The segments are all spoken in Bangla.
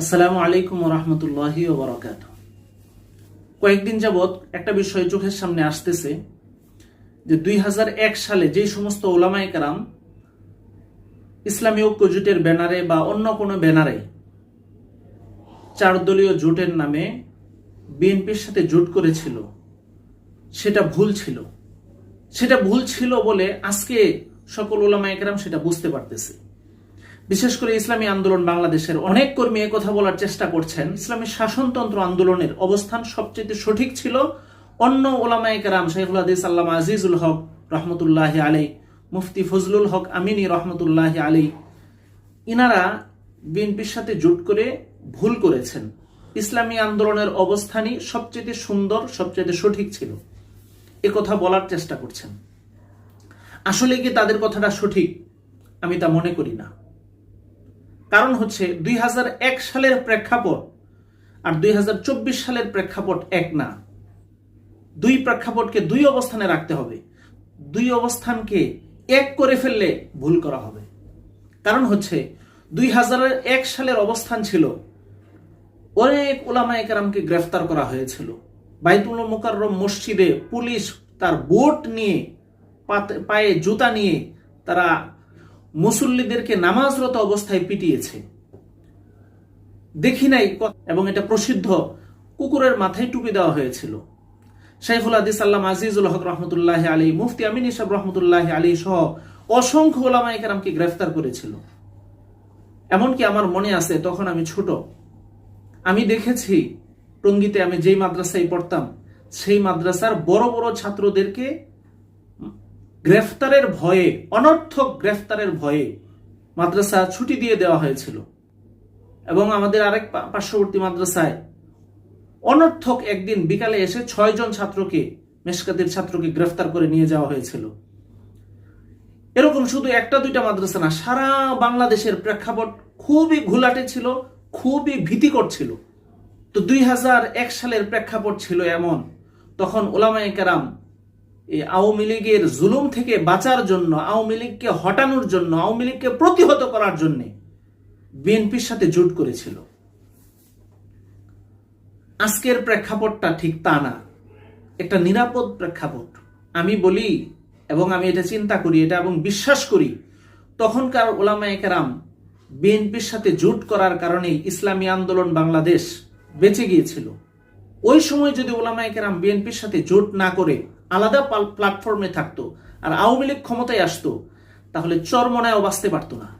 আসসালামু আলাইকুম রহমতুল্লাহি ওবরাকাত কয়েকদিন যাবৎ একটা বিষয় চোখের সামনে আসতেছে যে দুই হাজার এক সালে যেই সমস্ত ওলামায়ে কারাম ইসলামী ঐক্য জোটের ব্যানারে বা অন্য কোনো ব্যানারে চার দলীয় জোটের নামে বিএনপির সাথে জোট করেছিল, সেটা ভুল ছিল। সেটা ভুল ছিল বলে আজকে সকল ওলামা একরাম সেটা বুঝতে পারতেছে। বিশেষ করে ইসলামী আন্দোলন বাংলাদেশের অনেক কর্মী কথা বলার চেষ্টা করছেন। ইসলামী শাসনতন্ত্র আন্দোলনের অবস্থান সবচেয়ে সঠিক ছিল অন্য ওলামা একরাম শাইখুল হাদিস আল্লামা আজিজুল হক রহমতুল্লাহ আলী মুফতি ফজলুল হক আমিনী রহমতুল্লাহ আলী ইনারা বিএনপির সাথে জোট করে ভুল করেছেন। ইসলামী আন্দোলনের অবস্থানই সবচেয়ে সুন্দর সবচেয়ে সঠিক ছিল। এ কথা বলার চেষ্টা করছেন। আসলে কি তাদের কথাটা সঠিক? আমি তা মনে করি না। কারণ হচ্ছে দুই হাজার এক সালের প্রেক্ষাপট আর দুই হাজার চব্বিশ সালের প্রেক্ষাপট এক না। দুই প্রেক্ষাপটকে দুই অবস্থানে রাখতে হবে। দুই অবস্থানকে এক করে ফেললে ভুল করা হবে। কারণ হচ্ছে দুই এক সালের অবস্থান ছিল, অনেক ওলামা একরামকে গ্রেফতার করা হয়েছিল। বাইতুল মোকাররম মসজিদে পুলিশ তার বোট নিয়ে পায়ে জুতা নিয়ে তারা মুসল্লিদেরকে নামাজরত অবস্থায় পিটিয়েছে। দেখি নাই এবং এটা প্রসিদ্ধ কুকুরের মাথায় টুপি দেওয়া হয়েছিল। শাইখুল হাদিস আল্লাম আজিজুল হক রহমতুল্লাহ আলী মুফতি আমিন ইসাব রহমতুল্লাহ আলী সহ অসংখ্য ওলামা একরামকে গ্রেফতার করেছিল। এমনকি আমার মনে আছে, তখন আমি ছোট। আমি দেখেছি টঙ্গিতে আমি যেই মাদ্রাসায় পড়তাম, সেই মাদ্রাসার বড় বড় ছাত্রদেরকে গ্রেফতারের ভয়ে, অনর্থক গ্রেফতারের ভয়ে মাদ্রাসা ছুটি দিয়ে দেওয়া হয়েছিল। এবং আমাদের আরেক পার্শ্ববর্তী মাদ্রাসায় অনর্থক একদিন বিকালে এসে ছয়জন ছাত্রকে, মেশকাতের ছাত্রকে গ্রেফতার করে নিয়ে যাওয়া হয়েছিল। এরকম শুধু একটা দুইটা মাদ্রাসা না, সারা বাংলাদেশের প্রেক্ষাপট খুবই ঘুলাটে ছিল, খুবই ভীতিকর ছিল। তো দুই সালের প্রেক্ষাপট ছিল এমন, তখন ওলামায় কেরাম এই আওয়ামী লীগের জুলুম থেকে বাঁচার জন্য, আওয়ামী লীগকে হটানোর জন্য, আওয়ামী লীগকে প্রতিহত করার জন্য বিএনপির সাথে জোট করেছিল। আজকের প্রেক্ষাপটটা ঠিক তা না। একটা নিরাপদ প্রেক্ষাপট। আমি বলি এবং আমি এটা চিন্তা করি, এটা এবং বিশ্বাস করি, তখনকার ওলামা একরাম বিএনপির সাথে জোট করার কারণে ইসলামী আন্দোলন বাংলাদেশ বেঁচে গিয়েছিল। ওই সময় যদি ওলামা একরাম বিএনপির সাথে জোট না করে আলাদা পাল- প্ল্যাটফর্মে থাকতো আর আওয়ামী লীগ ক্ষমতায় আসতো, তাহলে চরমনায়ও বাঁচতে পারতো না।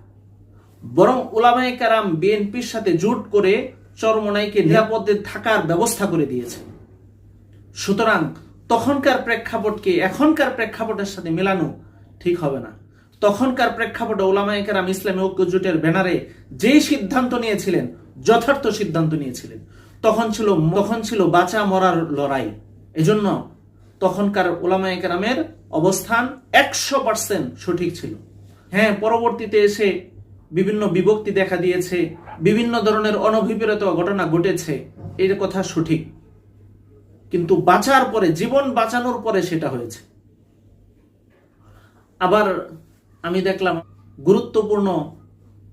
বরং ওলামায়ে কারাম বিএনপির সাথে জোট করে চরমনাইকে নিরাপদে থাকার ব্যবস্থা করে দিয়েছে। সুতরাং তখনকার প্রেক্ষাপটকে এখনকার প্রেক্ষাপটের সাথে মেলানো ঠিক হবে না। তখনকার প্রেক্ষাপটে ওলামায়ে কেরাম ইসলামী ঐক্য জোটের ব্যানারে যেই সিদ্ধান্ত নিয়েছিলেন, যথার্থ সিদ্ধান্ত নিয়েছিলেন, তখন ছিল তখন ছিল বাঁচা মরার লড়াই। এজন্য তখনকার ওলামায়ে কেরামের অবস্থান একশো পার্সেন্ট সঠিক ছিল। হ্যাঁ পরবর্তীতে এসে বিভিন্ন বিভক্তি দেখা দিয়েছে, বিভিন্ন ধরনের অনভিপ্রেত ঘটনা ঘটেছে, এর কথা সঠিক। কিন্তু বাঁচার পরে, জীবন বাঁচানোর পরে সেটা হয়েছে। আবার আমি দেখলাম গুরুত্বপূর্ণ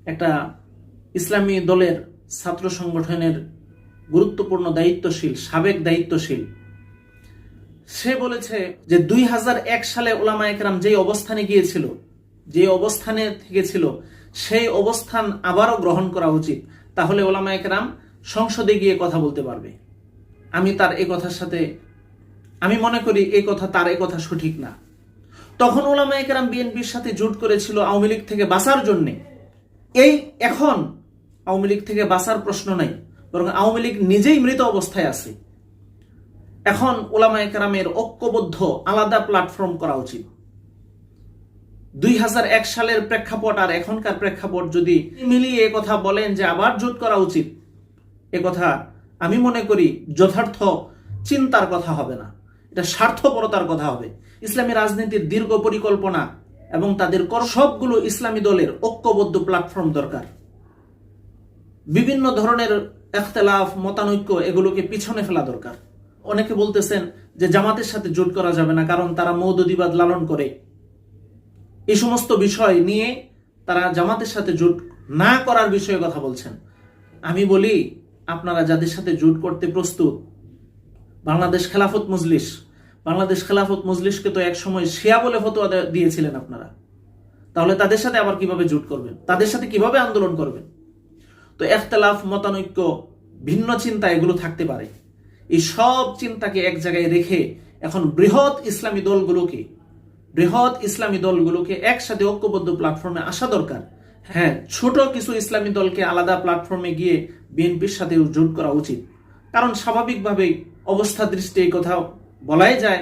একটা ইসলামী দলের ছাত্র সংগঠনের গুরুত্বপূর্ণ দায়িত্বশীল, সাবেক দায়িত্বশীল সে বলেছে যে দুই হাজার এক সালে ওলামা একরাম যেই অবস্থানে গিয়েছিল যে অবস্থানে থেকে ছিল সেই অবস্থান আবারও গ্রহণ করা উচিত। তাহলে ওলামা একরাম সংসদে গিয়ে কথা বলতে পারবে। আমি তার এই কথার সাথে, আমি মনে করি এই কথা তার এই কথা সঠিক না। তখন ওলামা একরাম বিএনপির সাথে জোট করেছিল আওয়ামী লীগ থেকে বাঁচার জন্য। এই এখন আওয়ামী লীগ থেকে বাঁচার প্রশ্ন নাই, বরং আওয়ামী লীগ নিজেই মৃত অবস্থায় আছে। এখন ওলামা একরামের ঐক্যবদ্ধ আলাদা প্ল্যাটফর্ম করা উচিত। দুই হাজার এক সালের প্রেক্ষাপট আর এখনকার প্রেক্ষাপট যদি মিলিয়ে কথা বলেন যে আবার জোট করা উচিত, এ কথা আমি মনে করি যথার্থ চিন্তার কথা হবে না। এটা স্বার্থপরতার কথা হবে। ইসলামী রাজনীতির দীর্ঘ পরিকল্পনা এবং তাদের কর সবগুলো ইসলামী দলের ঐক্যবদ্ধ প্ল্যাটফর্ম দরকার। বিভিন্ন ধরনের এখতলাফ, মতানৈক্য এগুলোকে পিছনে ফেলা দরকার। অনেকে বলতেছেন যে জামাতের সাথে জোট করা যাবে না, কারণ তারা মৌদদিবাদ লালন করে। এই সমস্ত বিষয় নিয়ে তারা জামাতের সাথে জোট না করার বিষয়ে কথা বলছেন। আমি বলি, আপনারা যাদের সাথে জোট করতে প্রস্তুত, বাংলাদেশ খেলাফত মজলিস, বাংলাদেশ খেলাফত মজলিসকে তো এক সময় শিয়া বলে ফতোয়া দিয়েছিলেন আপনারা। তাহলে তাদের সাথে আবার কীভাবে জোট করবেন? তাদের সাথে কীভাবে আন্দোলন করবেন? তো একতলাফ মতানৈক্য, ভিন্ন চিন্তা এগুলো থাকতে পারে। এই সব চিন্তাকে এক জায়গায় রেখে এখন বৃহৎ ইসলামী দলগুলোকে, বৃহৎ ইসলামী দলগুলোকে একসাথে ঐক্যবদ্ধ প্ল্যাটফর্মে আসা দরকার। হ্যাঁ ছোট কিছু ইসলামী দলকে আলাদা প্ল্যাটফর্মে গিয়ে বিএনপির সাথে জোট করা উচিত। কারণ স্বাভাবিকভাবেই অবস্থা দৃষ্টি এই কথা বলাই যায়,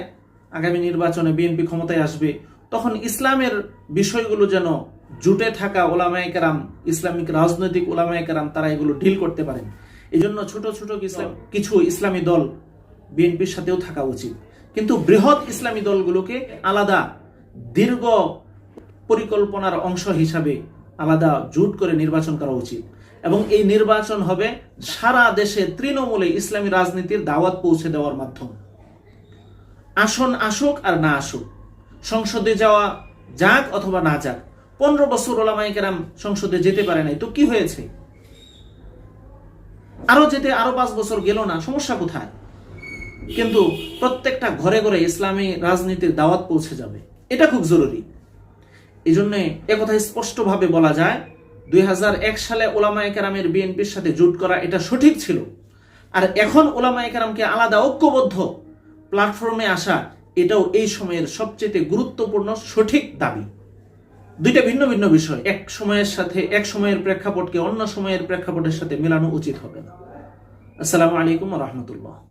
আগামী নির্বাচনে বিএনপি ক্ষমতায় আসবে, তখন ইসলামের বিষয়গুলো যেন জুটে থাকা ওলামায়ে কেরাম, ইসলামিক রাজনৈতিক ওলামায়ে কেরাম, তারা এগুলো ডিল করতে পারেন। এই জন্য ছোট ছোট কিছু ইসলামী দল বিএনপির সাথেও থাকা উচিত। কিন্তু বৃহৎ ইসলামী দলগুলোকে আলাদা, দীর্ঘ পরিকল্পনার অংশ হিসাবে আলাদা জুট করে নির্বাচন করা উচিত। এবং এই নির্বাচন হবে সারা দেশে তৃণমূলে ইসলামী রাজনীতির দাওয়াত পৌঁছে দেওয়ার মাধ্যম। আসন আসুক আর না আসুক, সংসদে যাওয়া যাক অথবা না যাক, পনেরো বছর ওলামাই কেরাম সংসদে যেতে পারে নাই, তো কি হয়েছে? আরও যেতে আরও পাঁচ বছর গেল না, সমস্যা কোথায়? কিন্তু প্রত্যেকটা ঘরে ঘরে ইসলামী রাজনীতির দাওয়াত পৌঁছে যাবে। এটা খুব জরুরি। এই জন্য একথা স্পষ্টভাবে বলা যায়, দুই হাজার এক সালে ওলামা একরামের বিএনপির সাথে জোট করা এটা সঠিক ছিল। আর এখন ওলামা একরামকে আলাদা ঐক্যবদ্ধ প্ল্যাটফর্মে আসা, এটাও এই সময়ের সবচেয়ে গুরুত্বপূর্ণ সঠিক দাবি। দুইটা ভিন্ন ভিন্ন বিষয়। এক সময়ের সাথে, এক সময়ের প্রেক্ষাপটকে অন্য সময়ের প্রেক্ষাপটের সাথে মেলানো উচিত হবে না। আসসালামু আলাইকুম রহমতুল্লাহ।